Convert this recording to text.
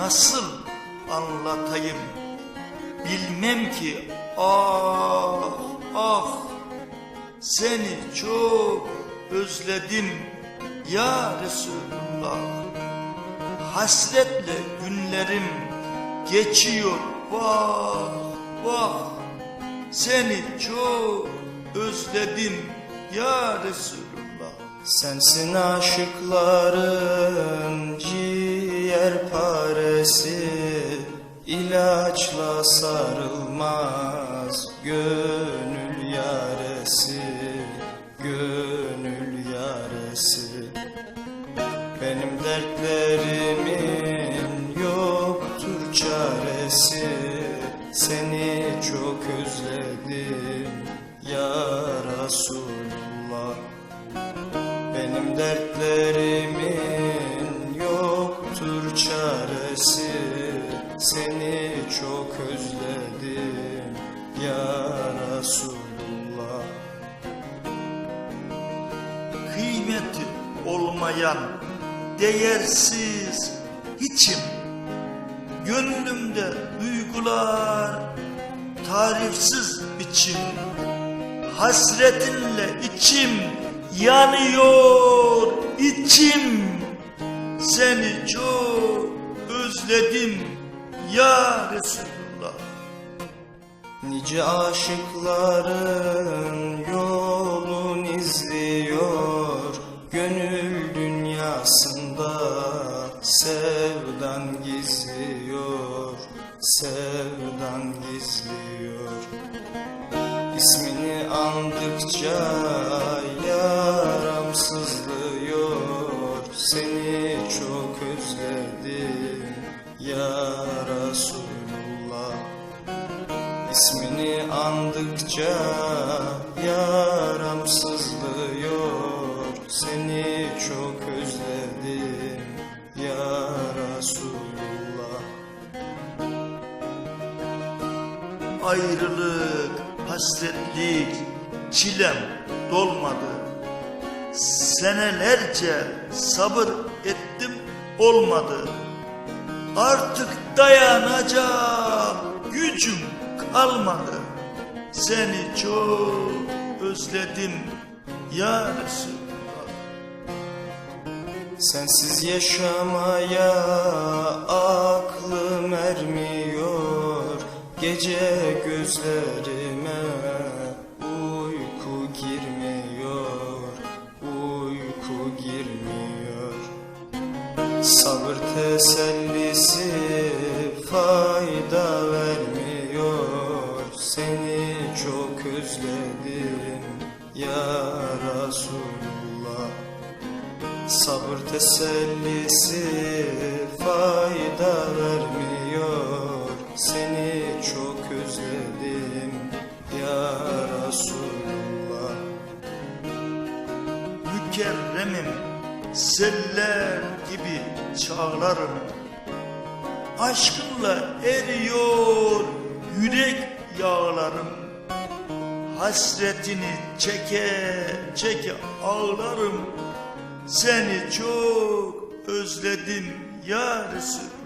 nasıl anlatayım? Bilmem ki. Ah ah. Seni çok özledim ya Resulullah. Hasretle günlerim geçiyor. Vah vah. Seni çok özledim ya Resulullah. Sensin aşıkların ciğer paresi ilaçla sarılmaz gönül yaresi Gönül yaresi. Benim dertlerimin yoktur çaresi Seni çok özledim ya Resulullah. Benim dertlerimin Seni çok özledim ya Resulullah. Kıymeti olmayan değersiz hiçim? Gönlümde duygular tarifsiz biçim. Hasretinle içim yanıyor içim. Seni çok özledim ya Resulullah. Nice aşıkların yolun izliyor. Gönül dünyasında sevdan gizliyor. Sevdan gizliyor. İsmini andıkça çok özledim ya Resulullah. İsmini andıkça yaram sızlıyor Seni çok özledim ya Resulullah. Ayrılık, hasretlik, çilem dolmadı. Senelerce sabır ettim olmadı. Artık dayanacak gücüm kalmadı. Seni çok özledim ya Resulullah. Sensiz yaşamaya aklım ermiyor Gece gözlerime uyku girmiyor Uyku girmiyor Sabır tesellisi fayda vermiyor. Seni çok özledim ya Resulullah. Sabır tesellisi fayda vermiyor. Seni çok özledim ya Resulullah. Mükerremim seller gibi çağlarım. Aşkınla eriyor yürek yağlarım. Hasretini çeke çeke ağlarım. Seni çok özledim ya Resul